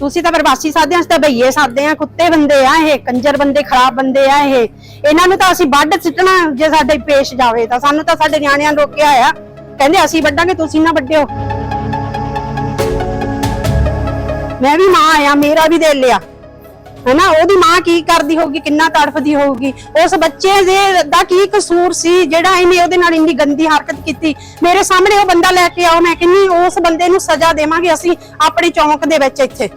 ਤੁਸੀਂ ਤਾਂ ਪ੍ਰਵਾਸੀ ਸਾਦੇ ਆ ਤਾਂ ਭਈਏ ਸਾਦੇ ਆ, ਕੁੱਤੇ ਬੰਦੇ ਆ ਇਹ, ਕੰਜਰ ਬੰਦੇ, ਖਰਾਬ ਬੰਦੇ ਆ ਇਹ। ਇਹਨਾਂ ਨੂੰ ਤਾਂ ਅਸੀਂ ਵੱਢ ਸਿੱਟਣਾ ਜੇ ਸਾਡੇ ਪੇਸ਼ ਜਾਵੇ, ਤਾਂ ਸਾਨੂੰ ਤਾਂ ਸਾਡੇ ਨਿਆਣਿਆਂ ਨੂੰ ਰੋਕਿਆ ਆ। ਕਹਿੰਦੇ ਅਸੀਂ ਵੱਢਾਂਗੇ, ਤੁਸੀਂ ਨਾ ਵੱਢਿਓ। ਮੈਂ ਵੀ ਮਾਂ ਆ, ਮੇਰਾ ਵੀ ਦਿਲ ਆ। ਹਨਾ, ਉਹਦੀ ਮਾਂ ਕੀ ਕਰਦੀ ਹੋਊਗੀ, ਕਿੰਨਾ ਤੜਫਦੀ ਹੋਊਗੀ? ਉਸ ਬੱਚੇ ਦੇ ਦਾ ਕੀ ਕਸੂਰ ਸੀ, ਜਿਹੜਾ ਇਹਨੇ ਉਹਦੇ ਨਾਲ ਇੰਨੀ ਗੰਦੀ ਹਰਕਤ ਕੀਤੀ? ਮੇਰੇ ਸਾਹਮਣੇ ਉਹ ਬੰਦਾ ਲੈ ਕੇ ਆਓ, ਮੈਂ ਕਹਿੰਨੀ ਉਸ ਬੰਦੇ ਨੂੰ ਸਜ਼ਾ ਦੇਵਾਂਗੇ ਅਸੀਂ, ਆਪਣੇ ਚੌਂਕ ਦੇ ਵਿੱਚ ਇੱਥੇ।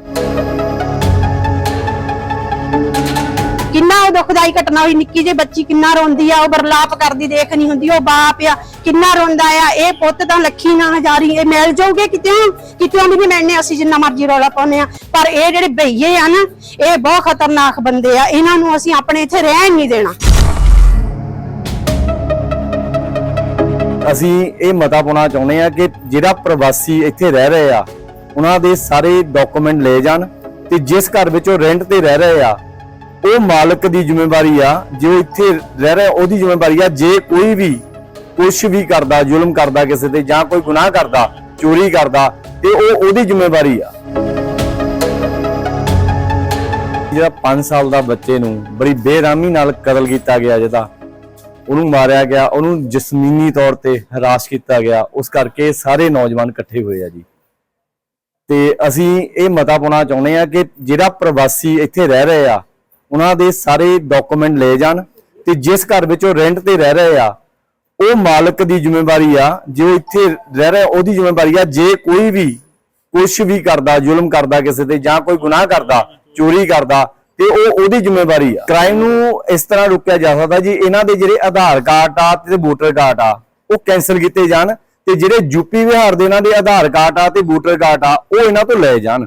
ਕਿੰਨਾ ਉਹ ਦੁਖਦਾਈ ਘਟਨਾ ਹੋਈ, ਨਿੱਕੀ ਜਿਹੀ ਬੱਚੀ ਕਿੰਨਾ ਰੋਂਦੀ ਆ, ਉਹ ਬਰਲਾਪ ਕਰਦੀ, ਦੇਖ ਨਹੀਂ ਹੁੰਦੀ, ਉਹ ਬਾਪ ਆ, ਕਿੰਨਾ ਰੋਂਦਾ ਆ, ਇਹ ਪੁੱਤ ਤਾਂ ਲੱਖੀ ਨਾ ਹਜ਼ਾਰੀ, ਇਹ ਮਿਲ ਜਾਊਗੇ ਕਿਤੇ ਕਿਤੇ ਵੀ ਨਹੀਂ ਮਿਲਣੇ ਅਸੀਂ ਜਿੰਨਾ ਮਰਜ਼ੀ ਰੌਲਾ ਪਾਉਂਦੇ ਆ। ਪਰ ਇਹ ਜਿਹੜੇ ਭਈਏ ਆ ਨਾ, ਇਹ ਬਹੁਤ ਖਤਰਨਾਕ ਬੰਦੇ ਆ, ਇਹਨਾਂ ਨੂੰ ਅਸੀਂ ਆਪਣੇ ਇੱਥੇ ਰਹਿਣ ਨਹੀਂ ਦੇਣਾ। ਅਸੀਂ ਇਹ ਮਤਾ ਪਾਉਣਾ ਚਾਹੁੰਦੇ ਆ ਕਿ ਜਿਹੜਾ ਪ੍ਰਵਾਸੀ ਇੱਥੇ ਰਹਿ ਰਹੇ ਆ, ਉਹਨਾਂ ਦੇ ਸਾਰੇ ਡਾਕੂਮੈਂਟ ਲੈ ਜਾਣ ਤੇ ਜਿਸ ਘਰ ਵਿੱਚ ਉਹ ਰੈਂਟ ਤੇ ਰਹਿ ਰਹੇ ਆ ਉਹ ਮਾਲਕ ਦੀ ਜ਼ਿੰਮੇਵਾਰੀ ਆ, ਜੋ ਇੱਥੇ ਰਹਿ ਰਿਹਾ, ਉਹਦੀ ਜ਼ਿੰਮੇਵਾਰੀ ਆ, ਜੇ ਕੋਈ ਵੀ ਕੁਝ ਵੀ ਕਰਦਾ, ਜ਼ੁਲਮ ਕਰਦਾ ਕਿਸੇ ਤੇ ਜਾਂ ਕੋਈ ਗੁਨਾਹ ਕਰਦਾ, ਚੋਰੀ ਕਰਦਾ, ਤੇ ਉਹ ਉਹਦੀ ਜ਼ਿੰਮੇਵਾਰੀ ਆ। ਜਿਹੜਾ 5 ਸਾਲ ਦਾ ਬੱਚੇ ਨੂੰ ਬੜੀ ਬੇਰਾਮੀ ਨਾਲ ਕਤਲ ਕੀਤਾ ਗਿਆ, ਜਿਹਦਾ ਉਹਨੂੰ ਮਾਰਿਆ ਗਿਆ, ਉਹਨੂੰ ਜਿਸਮੀਨੀ ਤੌਰ ਤੇ ਹਰਾਸ ਕੀਤਾ ਗਿਆ, ਉਸ ਕਰਕੇ ਸਾਰੇ ਨੌਜਵਾਨ ਇਕੱਠੇ ਹੋਏ ਆ ਜੀ। ਤੇ ਅਸੀਂ ਇਹ ਮਤਾ ਪਾਉਣਾ ਚਾਹੁੰਦੇ ਆ ਕਿ ਜਿਹੜਾ ਪ੍ਰਵਾਸੀ ਇੱਥੇ ਰਹਿ ਰਹੇ ਆ ਉਹਨਾਂ ਦੇ ਸਾਰੇ ਡਾਕੂਮੈਂਟ ਲੈ ਜਾਣ ਤੇ ਜਿਸ ਘਰ ਵਿੱਚ ਉਹ ਰੈਂਟ ਤੇ ਰਹਿ ਰਹੇ ਆ, ਉਹ ਮਾਲਕ ਦੀ ਜ਼ਿੰਮੇਵਾਰੀ ਆ, ਜੋ ਇੱਥੇ ਰਹਿ ਰਿਹਾ, ਉਹਦੀ ਜ਼ਿੰਮੇਵਾਰੀ ਆ, ਜੇ ਕੋਈ ਵੀ ਕੁਝ ਵੀ ਕਰਦਾ, ਜ਼ੁਲਮ ਕਰਦਾ ਕਿਸੇ ਤੇ ਜਾਂ ਕੋਈ ਗੁਨਾਹ ਕਰਦਾ, ਚੋਰੀ ਕਰਦਾ, ਤੇ ਉਹ ਉਹਦੀ ਜ਼ਿੰਮੇਵਾਰੀ ਆ। ਕ੍ਰਾਈਮ ਨੂੰ ਇਸ ਤਰ੍ਹਾਂ ਰੋਕਿਆ ਜਾ ਸਕਦਾ ਜੀ, ਇਹਨਾਂ ਦੇ ਜਿਹੜੇ ਆਧਾਰ ਕਾਰਡ ਆ ਤੇ ਵੋਟਰ ਕਾਰਡ ਆ, ਉਹ ਕੈਨਸਲ ਕੀਤੇ ਜਾਣ ਤੇ ਜਿਹੜੇ ਯੂਪੀ ਵਿਹਾਰ ਦੇ ਇਹਨਾਂ ਦੇ ਆਧਾਰ ਕਾਰਡ ਆ ਤੇ ਵੋਟਰ ਕਾਰਡ ਆ, ਉਹ ਇਹਨਾਂ ਤੋਂ ਲੈ ਜਾਣ।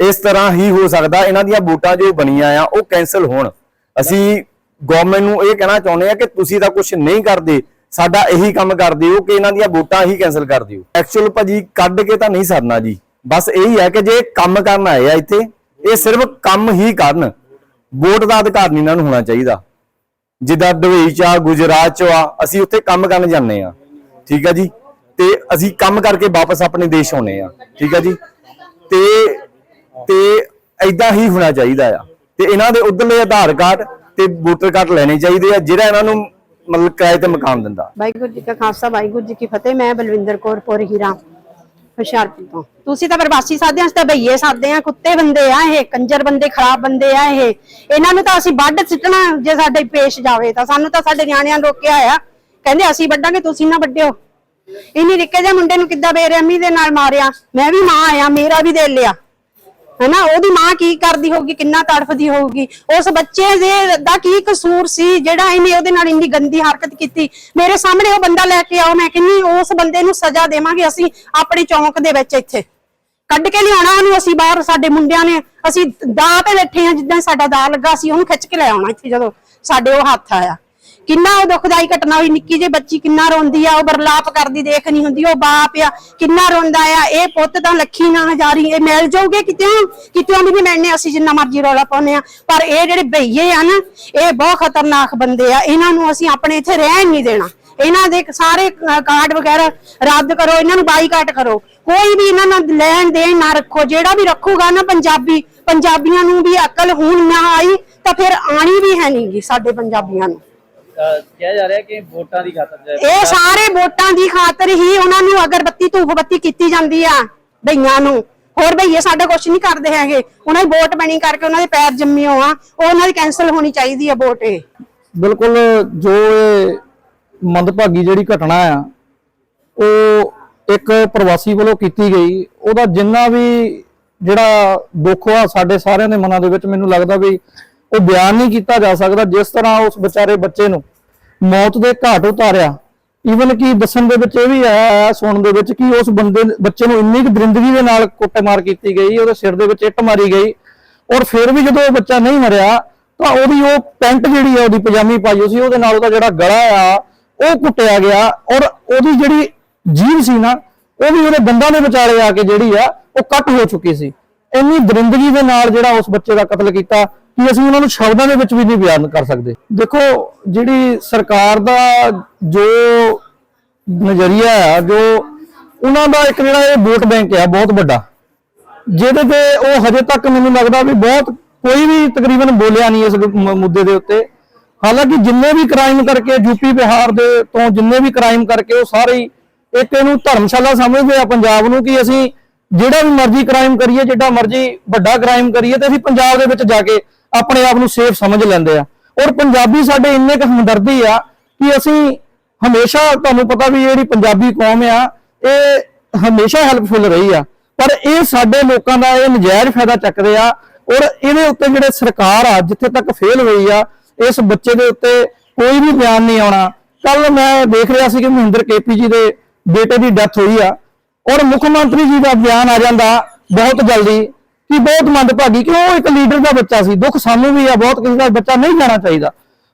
ਇਸ ਤਰ੍ਹਾਂ ਹੀ ਹੋ ਸਕਦਾ, ਇਹਨਾਂ ਦੀਆਂ ਵੋਟਾਂ ਜੋ ਬਣੀਆਂ ਆ, ਉਹ ਕੈਨਸਲ ਹੋਣ। ਅਸੀਂ ਗਵਰਨਮੈਂਟ ਨੂੰ ਇਹ ਕਹਿਣਾ ਚਾਹੁੰਦੇ ਆ ਕਿ ਤੁਸੀਂ ਤਾਂ ਕੁਝ ਨਹੀਂ ਕਰਦੇ, ਸਾਡਾ ਇਹੀ ਕੰਮ ਕਰਦੇ ਹੋ ਕਿ ਇਹਨਾਂ ਦੀਆਂ ਵੋਟਾਂ ਹੀ ਕੈਨਸਲ ਕਰ ਦਿਓ। ਐਕਚੁਅਲ ਭਾਜੀ ਕੱਢ ਕੇ ਤਾਂ ਨਹੀਂ ਸਰਨਾ ਜੀ। ਬਸ ਇਹੀ ਹੈ ਕਿ ਜੇ ਕੰਮ ਕਰਨ ਆਏ ਆ ਇੱਥੇ, ਇਹ ਸਿਰਫ ਕੰਮ ਹੀ ਕਰਨ। ਵੋਟ ਦਾ ਅਧਿਕਾਰ ਨਹੀਂ ਇਹਨਾਂ ਨੂੰ ਹੋਣਾ ਚਾਹੀਦਾ। ਜਿੱਦਾਂ ਦੁਬਈ ਚ ਆ, ਗੁਜਰਾਤ ਚ ਆ, ਅਸੀਂ ਉੱਥੇ ਕੰਮ ਕਰਨ ਜਾਂਦੇ ਆ। ਠੀਕ ਆ ਜੀ? ਤੇ ਅਸੀਂ ਕੰਮ ਕਰਕੇ ਵਾਪਸ ਆਪਣੇ ਦੇਸ਼ ਆਉਨੇ ਆ। ਠੀਕ ਆ ਜੀ? ਤੇ ਤੇ ਐਦਾਂ ਹੀ ਹੋਣਾ ਚਾਹੀਦਾ ਆ। ਤੇ ਇਹਨਾਂ ਦੇ ਉਧਰਲੇ ਆਧਾਰ ਕਾਰਡ ਤੇ ਵੋਟਰ ਕਾਰਡ ਲੈਣੇ ਚਾਹੀਦੇ ਆ, ਜਿਹੜਾ ਇਹਨਾਂ ਨੂੰ ਮਤਲਬ ਕਿਰਾਏ ਤੇ ਮਕਾਨ ਦਿੰਦਾ। ਵਾਹਿਗੁਰੂ ਜੀ ਕਾ ਖਾਲਸਾ, ਵਾਹਿਗੁਰੂ ਜੀ ਕੀ ਫਤਿਹ। ਮੈਂ ਬਲਵਿੰਦਰ ਕੌਰ ਪੁਰ ਹੀਰਾ ਹੁਸ਼ਿਆਰਪੁਰ ਤੋਂ। ਤੁਸੀਂ ਤਾਂ ਪ੍ਰਵਾਸੀ ਸਾਦੇ ਅਸੀਂ ਤਾਂ ਭਈਏ ਸਾਦੇ ਆ, ਕੁੱਤੇ ਬੰਦੇ ਆ ਇਹ, ਕੰਜਰ ਬੰਦੇ, ਖਰਾਬ ਬੰਦੇ ਆ ਇਹ। ਇਹਨਾਂ ਨੂੰ ਤਾਂ ਅਸੀਂ ਵੱਢ ਸਿੱਟਣਾ ਜੇ ਸਾਡੇ ਪੇਸ਼ ਜਾਵੇ, ਤਾਂ ਸਾਨੂੰ ਤਾਂ ਸਾਡੇ ਨਿਆਣਿਆਂ ਨੂੰ ਰੋਕਿਆ ਆ। ਕਹਿੰਦੇ ਅਸੀਂ ਵੱਢਾਂਗੇ, ਤੁਸੀਂ ਨਾ ਵੱਢਿਓ। ਇੰਨੀ ਨਿੱਕੇ ਜਿਹੇ ਮੁੰਡੇ ਨੂੰ ਕਿੱਦਾਂ ਬੇਰਹਿਮੀ ਦੇ ਨਾਲ ਮਾਰਿਆ? ਮੈਂ ਵੀ ਮਾਂ ਆ, ਮੇਰਾ ਵੀ ਦਿਲ ਲਿਆ ਹਨਾ, ਉਹਦੀ ਮਾਂ ਕੀ ਕਰਦੀ ਹੋਊਗੀ, ਕਿੰਨਾ ਤੜਫਦੀ ਹੋਊਗੀ? ਉਸ ਬੱਚੇ ਦੇ ਦਾ ਕੀ ਕਸੂਰ ਸੀ, ਜਿਹੜਾ ਇਹਨੇ ਉਹਦੇ ਨਾਲ ਇੰਨੀ ਗੰਦੀ ਹਰਕਤ ਕੀਤੀ? ਮੇਰੇ ਸਾਹਮਣੇ ਉਹ ਬੰਦਾ ਲੈ ਕੇ ਆਓ, ਮੈਂ ਕਹਿੰਨੀ ਉਸ ਬੰਦੇ ਨੂੰ ਸਜ਼ਾ ਦੇਵਾਂਗੇ ਅਸੀਂ ਆਪਣੇ ਚੌਂਕ ਦੇ ਵਿੱਚ ਇੱਥੇ। ਕੱਢ ਕੇ ਲਿਆਉਣਾ ਉਹਨੂੰ ਅਸੀਂ ਬਾਹਰ, ਸਾਡੇ ਮੁੰਡਿਆਂ ਨੇ। ਅਸੀਂ ਦਾਅ ਤੇ ਬੈਠੇ ਆ ਜਿੱਦਾਂ ਸਾਡਾ ਦਾਅ ਲੱਗਾ ਸੀ ਉਹਨੂੰ ਖਿੱਚ ਕੇ ਲੈ ਆਉਣਾ ਇੱਥੇ ਜਦੋਂ ਸਾਡੇ ਉਹ ਹੱਥ ਆਇਆ। ਕਿੰਨਾ ਉਹ ਦੁਖਦਾਈ ਘਟਨਾ ਹੋਈ, ਨਿੱਕੀ ਜਿਹੀ ਬੱਚੀ ਕਿੰਨਾ ਰੋਂਦੀ ਆ, ਉਹ ਬਰਲਾਪ ਕਰਦੀ, ਦੇਖ ਨਹੀਂ ਹੁੰਦੀ, ਉਹ ਬਾਪ ਆ, ਕਿੰਨਾ ਰੋਂਦਾ ਆ, ਇਹ ਪੁੱਤ ਤਾਂ ਲੱਖੀ ਨਾ ਹਜ਼ਾਰੀ, ਇਹ ਮਿਲ ਜਾਊਗੇ ਕਿਤੇ? ਕਿਤੇ ਵੀ ਨਹੀਂ ਅਸੀਂ ਜਿੰਨਾ ਮਰਜ਼ੀ ਰੌਲਾ ਪਾਉਂਦੇ ਆ, ਪਰ ਇਹ ਜਿਹੜੇ ਭਈਏ ਆ ਨਾ, ਇਹ ਬਹੁਤ ਖਤਰਨਾਕ ਬੰਦੇ ਆ, ਇਹਨਾਂ ਨੂੰ ਅਸੀਂ ਆਪਣੇ ਇੱਥੇ ਰਹਿਣ ਨਹੀਂ ਦੇਣਾ। ਇਹਨਾਂ ਦੇ ਸਾਰੇ ਕਾਰਡ ਵਗੈਰਾ ਰੱਦ ਕਰੋ, ਇਹਨਾਂ ਨੂੰ ਬਾਈਕਾਟ ਕਰੋ। ਕੋਈ ਵੀ ਇਹਨਾਂ ਨਾਲ ਲੈਣ ਦੇਣ ਨਾ ਰੱਖੋ, ਜਿਹੜਾ ਵੀ ਰੱਖੂਗਾ ਨਾ ਪੰਜਾਬੀ, ਪੰਜਾਬੀਆਂ ਨੂੰ ਵੀ ਅਕਲ ਹੁਣ ਨਾ ਆਈ, ਤਾਂ ਫਿਰ ਆਣੀ ਵੀ ਹੈ ਨਹੀਂਗੀ ਸਾਡੇ ਪੰਜਾਬੀਆਂ ਨੂੰ। ਕਿਹਾ ਜਾ ਰਿਹਾ ਕਿ ਵੋਟਾਂ ਦੀ ਖਾਤਰ ਜੇ ਇਹ ਸਾਰੇ ਵੋਟਾਂ ਦੀ ਖਾਤਰ ਹੀ ਉਹਨਾਂ ਨੂੰ ਅਗਰਬੱਤੀ ਧੂਫ ਬੱਤੀ ਕੀਤੀ ਜਾਂਦੀ ਆ ਭਈਆਂ ਨੂੰ। ਹੋਰ ਭਈਏ ਸਾਡੇ ਕੁਝ ਨਹੀਂ ਕਰਦੇ ਹੈਗੇ। ਉਹਨਾਂ ਦੀ ਵੋਟ ਬਣੀ ਕਰਕੇ ਉਹਨਾਂ ਦੇ ਪੈਰ ਜੰਮਿਓ ਆ ਉਹ ਉਹਨਾਂ ਦੀ ਕੈਨਸਲ ਹੋਣੀ ਚਾਹੀਦੀ ਆ ਵੋਟ ਇਹ। ਬਿਲਕੁਲ ਜੋ ਇਹ ਮੰਦਭਾਗੀ ਜਿਹੜੀ ਘਟਨਾ ਆ ਉਹ ਇੱਕ ਪ੍ਰਵਾਸੀ ਵੱਲੋਂ ਕੀਤੀ ਗਈ। ਉਹਦਾ ਜਿੰਨਾ ਵੀ ਜਿਹੜਾ ਦੁੱਖ ਆ ਸਾਡੇ ਸਾਰਿਆਂ ਦੇ ਮਨਾਂ ਦੇ ਵਿੱਚ ਮੈਨੂੰ ਲੱਗਦਾ ਵੀ ਉਹ ਬਿਆਨ ਨਹੀਂ ਕੀਤਾ ਜਾ ਸਕਦਾ ਜਿਸ ਤਰ੍ਹਾਂ ਉਸ ਵਿਚਾਰੇ ਬੱਚੇ ਨੂੰ ਮੌਤ ਦੇ ਘਾਟ ਉਤਾਰਿਆ। ਈਵਨ ਕਿ ਦੱਸਣ ਦੇ ਵਿੱਚ ਇਹ ਵੀ ਆਇਆ ਸੁਣਨ ਦੇ ਵਿੱਚ ਕਿ ਉਸ ਬੰਦੇ ਬੱਚੇ ਨੂੰ ਇੰਨੀ ਕੁ ਦਰਿੰਦਗੀ ਦੇ ਨਾਲ ਕੁੱਟਮਾਰ ਕੀਤੀ ਗਈ, ਉਹਦੇ ਸਿਰ ਦੇ ਵਿੱਚ ਇੱਟ ਮਾਰੀ ਗਈ ਔਰ ਫਿਰ ਵੀ ਜਦੋਂ ਉਹ ਬੱਚਾ ਨਹੀਂ ਮਰਿਆ, ਤਾਂ ਉਹਦੀ ਉਹ ਪੈਂਟ ਜਿਹੜੀ ਆ, ਉਹਦੀ ਪਜਾਮੀ ਪਾਈ ਹੋਈ ਸੀ, ਉਹਦੇ ਨਾਲ ਉਹਦਾ ਜਿਹੜਾ ਗਲਾ ਆ, ਉਹ ਕੁੱਟਿਆ ਗਿਆ ਔਰ ਉਹਦੀ ਜਿਹੜੀ ਜੀਭ ਸੀ ਨਾ, ਉਹ ਵੀ ਉਹਦੇ ਦੰਦਾਂ ਦੇ ਵਿਚਾਲੇ ਆ ਕੇ ਜਿਹੜੀ ਆ, ਉਹ ਕੱਟ ਹੋ ਚੁੱਕੀ ਸੀ। ਇੰਨੀ ਦਰਿੰਦਗੀ ਦੇ ਨਾਲ ਜਿਹੜਾ ਉਸ ਬੱਚੇ ਦਾ ਕਤਲ ਕੀਤਾ ਕਿ ਅਸੀਂ ਉਹਨਾਂ ਨੂੰ ਸ਼ਬਦਾਂ ਦੇ ਵਿੱਚ ਵੀ ਨਹੀਂ ਬਿਆਨ ਕਰ ਸਕਦੇ? ਦੇਖੋ, ਜਿਹੜੀ ਸਰਕਾਰ ਦਾ ਜੋ ਨਜ਼ਰੀਆ ਆ, ਜੋ ਉਹਨਾਂ ਦਾ ਇੱਕ ਜਿਹੜਾ ਇਹ ਵੋਟ ਬੈਂਕ ਹੈ ਬਹੁਤ ਵੱਡਾ, ਜਿਹਦੇ ਤੇ ਉਹ ਹਜੇ ਤੱਕ ਮੈਨੂੰ ਲੱਗਦਾ ਵੀ ਬਹੁਤ ਕੋਈ ਵੀ ਤਕਰੀਬਨ ਬੋਲਿਆ ਨਹੀਂ ਇਸ ਮੁੱਦੇ ਦੇ ਉੱਤੇ। ਹਾਲਾਂਕਿ ਜਿੰਨੇ ਵੀ ਕ੍ਰਾਈਮ ਕਰਕੇ ਯੂਪੀ ਬਿਹਾਰ ਦੇ ਤੋਂ ਜਿੰਨੇ ਵੀ ਕ੍ਰਾਈਮ ਕਰਕੇ ਉਹ ਸਾਰੇ ਇੱਕ ਇਹਨੂੰ ਧਰਮਸ਼ਾਲਾ ਸਮਝਦੇ ਆ ਪੰਜਾਬ ਨੂੰ ਕਿ ਅਸੀਂ ਜਿਹੜਾ ਵੀ ਮਰਜ਼ੀ ਕ੍ਰਾਈਮ ਕਰੀਏ, ਜਿੱਡਾ ਮਰਜ਼ੀ ਵੱਡਾ ਕ੍ਰਾਈਮ ਕਰੀਏ, ਤੇ ਅਸੀਂ ਪੰਜਾਬ ਦੇ ਵਿੱਚ ਜਾ ਕੇ ਆਪਣੇ ਆਪ ਨੂੰ ਸੇਫ ਸਮਝ ਲੈਂਦੇ ਆ। ਔਰ ਪੰਜਾਬੀ ਸਾਡੇ ਇੰਨੇ ਕੁ ਹਮਦਰਦੀ ਆ ਕਿ ਅਸੀਂ ਹਮੇਸ਼ਾ ਤੁਹਾਨੂੰ ਪਤਾ ਵੀ ਜਿਹੜੀ ਪੰਜਾਬੀ ਕੌਮ ਆ, ਇਹ ਹਮੇਸ਼ਾ ਹੈਲਪਫੁਲ ਰਹੀ ਆ। ਪਰ ਇਹ ਸਾਡੇ ਲੋਕਾਂ ਦਾ ਇਹ ਨਜਾਇਜ਼ ਫਾਇਦਾ ਚੱਕਦੇ ਆ ਔਰ ਇਹਦੇ ਉੱਤੇ ਜਿਹੜੇ ਸਰਕਾਰ ਆ, ਜਿੱਥੇ ਤੱਕ ਫੇਲ ਹੋਈ ਆ, ਇਸ ਬੱਚੇ ਦੇ ਉੱਤੇ ਕੋਈ ਵੀ ਬਿਆਨ ਨਹੀਂ ਆਉਣਾ। ਕੱਲ ਮੈਂ ਦੇਖ ਰਿਹਾ ਸੀ ਕਿ ਮਹਿੰਦਰ ਕੇਪੀ ਜੀ ਦੇ ਬੇਟੇ ਦੀ ਡੈਥ ਹੋਈ ਆ ਔਰ ਮੁੱਖ ਮੰਤਰੀ ਜੀ ਦਾ ਬਿਆਨ ਆ ਜਾਂਦਾ ਬਹੁਤ ਜਲਦੀ। ਕਿ ਬਹੁਤ ਮੰਦਭਾਗੀ ਕਿ ਉਹ ਇੱਕ ਲੀਡਰ ਦਾ ਬੱਚਾ ਸੀ। ਦੁੱਖ ਸਾਨੂੰ ਵੀ ਆ, ਬਹੁਤ ਕਿਸੇ ਦਾ ਬੱਚਾ ਨਹੀਂ ਜਾਣਾ ਚਾਹੀਦਾ।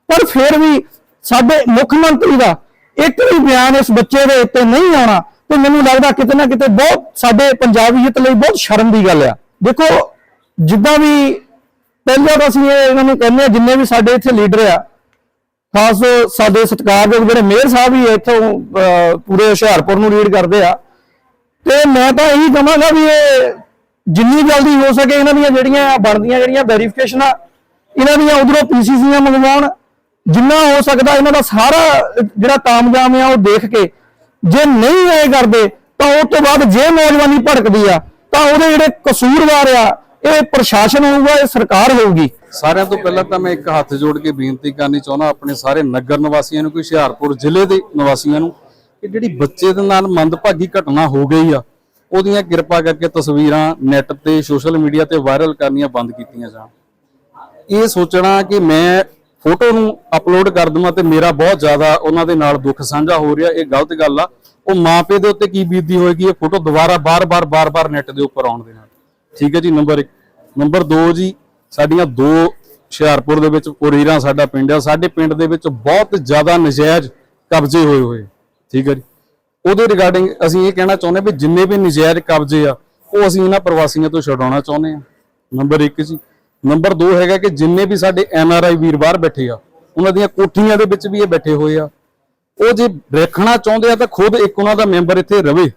ਪਰ ਫਿਰ ਵੀ ਸਾਡੇ ਮੁੱਖ ਮੰਤਰੀ ਦਾ ਇੱਕ ਵੀ ਬਿਆਨ ਇਸ ਬੱਚੇ ਦੇ ਉੱਤੇ ਨਹੀਂ ਆਉਣਾ ਤੇ ਮੈਨੂੰ ਲੱਗਦਾ ਕਿਤੇ ਨਾ ਕਿਤੇ ਬਹੁਤ ਸਾਡੇ ਪੰਜਾਬੀਅਤ ਲਈ ਬਹੁਤ ਸ਼ਰਮ ਦੀ ਗੱਲ ਆ। ਦੇਖੋ, ਜਿੱਦਾਂ ਵੀ ਪਹਿਲਾਂ ਤਾਂ ਅਸੀਂ ਇਹਨਾਂ ਨੂੰ ਕਹਿੰਦੇ ਆ, ਜਿੰਨੇ ਵੀ ਸਾਡੇ ਇੱਥੇ ਲੀਡਰ ਆ, ਖਾਸ ਸਾਡੇ ਸਤਿਕਾਰਯੋਗ ਜਿਹੜੇ ਮੇਅਰ ਸਾਹਿਬ ਹੀ ਇੱਥੋਂ ਪੂਰੇ ਹੁਸ਼ਿਆਰਪੁਰ ਨੂੰ ਲੀਡ ਕਰਦੇ ਆ। ਤੇ ਮੈਂ ਤਾਂ ਇਹੀ ਕਹਾਂਗਾ ਵੀ ਇਹ ਜਿੰਨੀ ਜਲਦੀ ਹੋ ਸਕੇ ਇਹਨਾਂ ਦੀਆਂ ਜਿਹੜੀਆਂ ਬਣਦੀਆਂ ਜਿਹੜੀਆਂ ਵੈਰੀਫਿਕੇਸ਼ਨਾਂ ਇਹਨਾਂ ਦੀਆਂ ਉਧਰੋਂ ਪੀਸੀਸੀਆਂ ਮੰਗਵਾਉਣ। ਜਿੰਨਾ ਹੋ ਸਕਦਾ ਇਹਨਾਂ ਦਾ ਸਾਰਾ ਜਿਹੜਾ ਤਾਮਜਾਮ ਆ ਉਹ ਦੇਖ ਕੇ। ਜੇ ਨਹੀਂ ਇਹ ਕਰਦੇ, ਤਾਂ ਉਸ ਤੋਂ ਬਾਅਦ ਜੇ ਨੌਜਵਾਨੀ ਭੜਕਦੀ ਆ, ਤਾਂ ਉਹਦੇ ਜਿਹੜੇ ਕਸੂਰਵਾਰ ਆ, ਇਹ ਪ੍ਰਸ਼ਾਸਨ ਹੋਊਗਾ, ਇਹ ਸਰਕਾਰ ਹੋਊਗੀ। ਸਾਰਿਆਂ ਤੋਂ ਪਹਿਲਾਂ ਤਾਂ ਮੈਂ ਇੱਕ ਹੱਥ ਜੋੜ ਕੇ ਬੇਨਤੀ ਕਰਨੀ ਚਾਹੁੰਦਾ, ਆਪਣੇ ਸਾਰੇ ਨਗਰ ਨਿਵਾਸੀਆਂ ਨੂੰ, ਕੋਈ ਹੁਸ਼ਿਆਰਪੁਰ ਜ਼ਿਲ੍ਹੇ ਦੇ ਨਿਵਾਸੀਆਂ ਨੂੰ, ਕਿ ਜਿਹੜੀ ਬੱਚੇ ਦੇ ਨਾਲ ਮੰਦਭਾਗੀ ਘਟਨਾ ਹੋ ਗਈ ਆ ਉਹਦੀਆਂ ਕਿਰਪਾ ਕਰਕੇ ਤਸਵੀਰਾਂ ਨੈੱਟ ਤੇ, ਸੋਸ਼ਲ ਮੀਡੀਆ ਤੇ ਵਾਇਰਲ ਕਰਨੀਆਂ ਬੰਦ ਕੀਤੀਆਂ ਜਾਣ। ਇਹ ਸੋਚਣਾ ਕਿ ਮੈਂ ਫੋਟੋ ਨੂੰ ਅਪਲੋਡ ਕਰ ਦਵਾਂ ਤੇ ਮੇਰਾ ਬਹੁਤ ਜ਼ਿਆਦਾ ਉਹਨਾਂ ਦੇ ਨਾਲ ਦੁੱਖ ਸਾਂਝਾ ਹੋ ਰਿਹਾ, ਇਹ ਗਲਤ ਗੱਲ ਆ। ਉਹ ਮਾਪੇ ਦੇ ਉੱਤੇ ਕੀ ਬੀਤਦੀ ਹੋਏਗੀ, ਇਹ ਫੋਟੋ ਦੁਬਾਰਾ ਬਾਰ-ਬਾਰ ਬਾਰ-ਬਾਰ ਨੈਟ ਦੇ ਉੱਪਰ ਆਉਣ ਦੇ ਨਾਲ। ਠੀਕ ਹੈ ਜੀ, ਨੰਬਰ 1 ਨੰਬਰ 2 ਜੀ, ਸਾਡੀਆਂ ਦੋ ਹੁਸ਼ਿਆਰਪੁਰ ਦੇ ਵਿੱਚ ਪੁਰੀਰਾ ਸਾਡਾ ਪਿੰਡ ਆ। ਸਾਡੇ ਪਿੰਡ ਦੇ ਵਿੱਚ ਬਹੁਤ ਜ਼ਿਆਦਾ ਨਜਾਇਜ਼ ਕਬਜ਼ੇ ਹੋਏ ਹੋਏ। ਠੀਕ ਹੈ ਜੀ। ਉਹਦੇ ਰਿਗਾਰਡਿੰਗ ਅਸੀਂ ਇਹ ਕਹਿਣਾ ਚਾਹੁੰਦੇ ਵੀ ਜਿੰਨੇ ਵੀ ਨਜਾਇਜ਼ ਕਬਜ਼ੇ ਆ, ਉਹ ਅਸੀਂ ਇਹਨਾਂ ਪ੍ਰਵਾਸੀਆਂ ਤੋਂ ਛਡਾਉਣਾ ਚਾਹੁੰਦੇ ਆ ਨੰਬਰ 1 ਜੀ। ਨੰਬਰ 2 ਹੈਗਾ ਕਿ ਜਿੰਨੇ ਵੀ ਸਾਡੇ ਐਨ ਆਰ ਆਈ ਵੀਰ ਬਾਹਰ ਬੈਠੇ ਆ, ਉਹਨਾਂ ਦੀਆਂ ਕੋਠੀਆਂ ਦੇ ਵਿੱਚ ਵੀ ਇਹ ਬੈਠੇ ਹੋਏ ਆ। ਉਹ ਜੇ ਰੱਖਣਾ ਚਾਹੁੰਦੇ ਆ ਤਾਂ ਖੁਦ ਇੱਕ ਉਹਨਾਂ ਦਾ ਮੈਂਬਰ ਇੱਥੇ ਰਵੇ,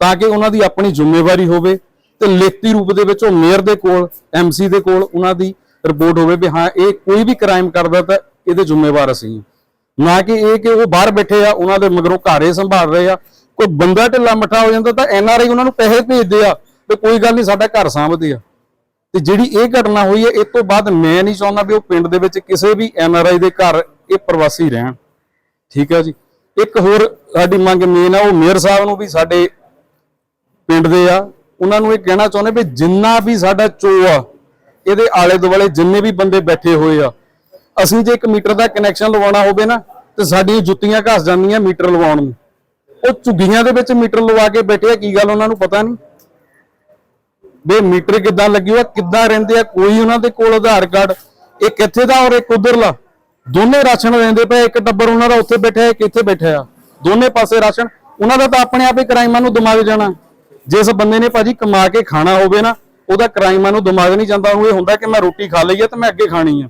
ਤਾਂ ਕਿ ਉਹਨਾਂ ਦੀ ਆਪਣੀ ਜ਼ਿੰਮੇਵਾਰੀ ਹੋਵੇ ਤੇ ਲਿਖਤੀ ਰੂਪ ਦੇ ਵਿੱਚ ਉਹ ਮੇਅਰ ਦੇ ਕੋਲ ਐਮਸੀ ਦੇ ਕੋਲ ਉਹਨਾਂ ਦੀ ਰਿਪੋਰਟ ਹੋਵੇ ਵੀ ਹਾਂ, ਇਹ ਕੋਈ ਵੀ ਕ੍ਰਾਈਮ ਕਰਦਾ ਤਾਂ ਇਹਦੇ ਜ਼ਿੰਮੇਵਾਰ ਅਸੀਂ ਨਾ ਕਿ ਇਹ ਕਿ ਉਹ ਬਾਹਰ ਬੈਠੇ ਆ, ਉਹਨਾਂ ਦੇ ਮਗਰੋਂ ਘਾਰੇ ਸੰਭਾਲ ਰਹੇ ਆ। ਕੋਈ ਬੰਦਾ ਢਿੱਲਾ ਮੱਠਾ ਹੋ ਜਾਂਦਾ ਤਾਂ ਐਨ ਆਰ ਆਈ ਉਹਨਾਂ ਨੂੰ ਪੈਸੇ ਭੇਜਦੇ ਆ ਤੇ ਕੋਈ ਗੱਲ ਨਹੀਂ, ਸਾਡਾ ਘਰ ਸਾਂਭਦੇ ਆ। ਤੇ ਜਿਹੜੀ ਇਹ ਘਟਨਾ ਹੋਈ ਹੈ ਇਸ ਤੋਂ ਬਾਅਦ ਮੈਂ ਨਹੀਂ ਚਾਹੁੰਦਾ ਵੀ ਉਹ ਪਿੰਡ ਦੇ ਵਿੱਚ ਕਿਸੇ ਵੀ ਐਨ ਆਰ ਆਈ ਦੇ ਘਰ ਇਹ ਪ੍ਰਵਾਸੀ ਰਹਿਣ। ਠੀਕ ਹੈ ਜੀ। ਇੱਕ ਹੋਰ ਸਾਡੀ ਮੰਗ ਮੇਨ ਆ, ਉਹ ਮੇਅਰ ਸਾਹਿਬ ਨੂੰ ਵੀ ਸਾਡੇ ਪਿੰਡ ਦੇ ਆ। ਉਹਨਾਂ ਨੂੰ ਇਹ ਕਹਿਣਾ ਚਾਹੁੰਦੇ ਵੀ ਜਿੰਨਾ ਵੀ ਸਾਡਾ ਚੋ ਆ, ਇਹਦੇ ਆਲੇ ਦੁਆਲੇ ਜਿੰਨੇ ਵੀ ਬੰਦੇ ਬੈਠੇ ਹੋਏ ਆ ਅਸੀਂ ਜੇ ਇੱਕ ਮੀਟਰ ਦਾ ਕਨੈਕਸ਼ਨ ਲਵਾਉਣਾ ਹੋਵੇ ਨਾ, ਤੇ ਸਾਡੀਆਂ ਜੁੱਤੀਆਂ ਘਸ ਜਾਂਦੀਆਂ ਮੀਟਰ ਲਵਾਉਣ ਨੂੰ। ਉਹ ਝੁੱਗੀਆਂ ਦੇ ਵਿੱਚ ਮੀਟਰ ਲਵਾ ਕੇ ਬੈਠੇ ਆ, ਕੀ ਗੱਲ ਉਹਨਾਂ ਨੂੰ ਪਤਾ ਨਹੀਂ? ਵੀ ਮੀਟਰ ਕਿੱਦਾਂ ਲੱਗੀ ਹੋਇਆ ਕਿੱਦਾਂ ਰਹਿੰਦੇ ਆ, ਕੋਈ ਉਹਨਾਂ ਦੇ ਕੋਲ ਆਧਾਰ ਕਾਰਡ, ਇੱਕ ਇੱਥੇ ਦਾ ਔਰ ਇੱਕ ਉਧਰਲਾ। ਦੋਨੇ ਰਾਸ਼ਨ ਲੈਂਦੇ ਪਏ ਇੱਕ ਟੱਬਰ ਉਹਨਾਂ ਦਾ ਉੱਥੇ ਬੈਠਾ ਹੈ ਇੱਕ ਇੱਥੇ ਬੈਠਾ ਆ। ਦੋਨੇ ਪਾਸੇ ਰਾਸ਼ਨ, ਉਹਨਾਂ ਦਾ ਤਾਂ ਆਪਣੇ ਆਪ ਹੀ ਕ੍ਰਾਈਮਾਂ ਨੂੰ ਦਿਮਾਗ ਜਾਣਾ। ਜਿਸ ਬੰਦੇ ਨੇ ਭਾਜੀ ਕਮਾ ਕੇ ਖਾਣਾ ਹੋਵੇ ਨਾ, ਉਹਦਾ ਕ੍ਰਾਈਮਾਂ ਨੂੰ ਦਿਮਾਗ ਨਹੀਂ ਜਾਂਦਾ, ਉਹ ਇਹ ਹੁੰਦਾ ਕਿ ਮੈਂ ਰੋਟੀ ਖਾ ਲਈ ਆ ਤੇ ਮੈਂ ਅੱਗੇ ਖਾਣੀ ਆ।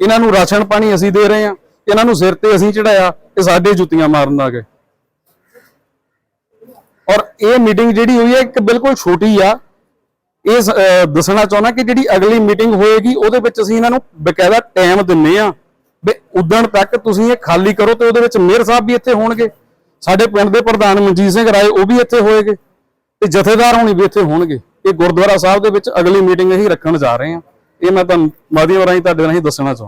ਇਹਨਾਂ ਨੂੰ ਰਾਸ਼ਨ ਪਾਣੀ ਅਸੀਂ ਦੇ ਰਹੇ ਹਾਂ, ਇਹਨਾਂ ਨੂੰ ਸਿਰ ਤੇ ਅਸੀਂ ਚੜਾਇਆ ਇਹ ਸਾਡੇ ਜੁੱਤੀਆਂ ਮਾਰਨ ਆ ਗਏ। ਔਰ ਇਹ ਮੀਟਿੰਗ ਜਿਹੜੀ ਹੋਈ ਹੈ, ਇੱਕ ਬਿਲਕੁਲ ਛੋਟੀ ਆ। ਇਹ ਦੱਸਣਾ ਚਾਹੁੰਦਾ ਕਿ ਜਿਹੜੀ ਅਗਲੀ ਮੀਟਿੰਗ ਹੋਏਗੀ, ਉਹਦੇ ਵਿੱਚ ਅਸੀਂ ਇਹਨਾਂ ਨੂੰ ਬਕਾਇਦਾ ਟਾਈਮ ਦਿੰਨੇ ਆ। ਵੀ ਉਦਣ ਤੱਕ ਤੁਸੀਂ ਇਹ ਖਾਲੀ ਕਰੋ ਤੇ ਉਹਦੇ ਵਿੱਚ ਮੇਅਰ ਸਾਹਿਬ ਵੀ ਇੱਥੇ ਹੋਣਗੇ। ਸਾਡੇ ਪਿੰਡ ਦੇ ਪ੍ਰਧਾਨ ਮਨਜੀਤ ਸਿੰਘ ਰਾਏ, ਉਹ ਵੀ ਇੱਥੇ ਹੋਏਗੇ। ਤੇ ਜਥੇਦਾਰ ਹੋਣੀ ਵੀ ਇੱਥੇ ਹੋਣਗੇ। ਇਹ ਗੁਰਦੁਆਰਾ ਸਾਹਿਬ ਦੇ ਵਿੱਚ ਅਗਲੀ ਮੀਟਿੰਗ ਅਸੀਂ ਰੱਖਣ ਜਾ ਰਹੇ ਹਾਂ। ਇਹ ਮੈਂ ਤੁਹਾਨੂੰ ਮਾਧਿਅਮ ਰਾਹੀਂ ਤੁਹਾਡੇ ਰਾਹੀਂ ਦੱਸਣਾ ਚਾਹੁੰਦਾ।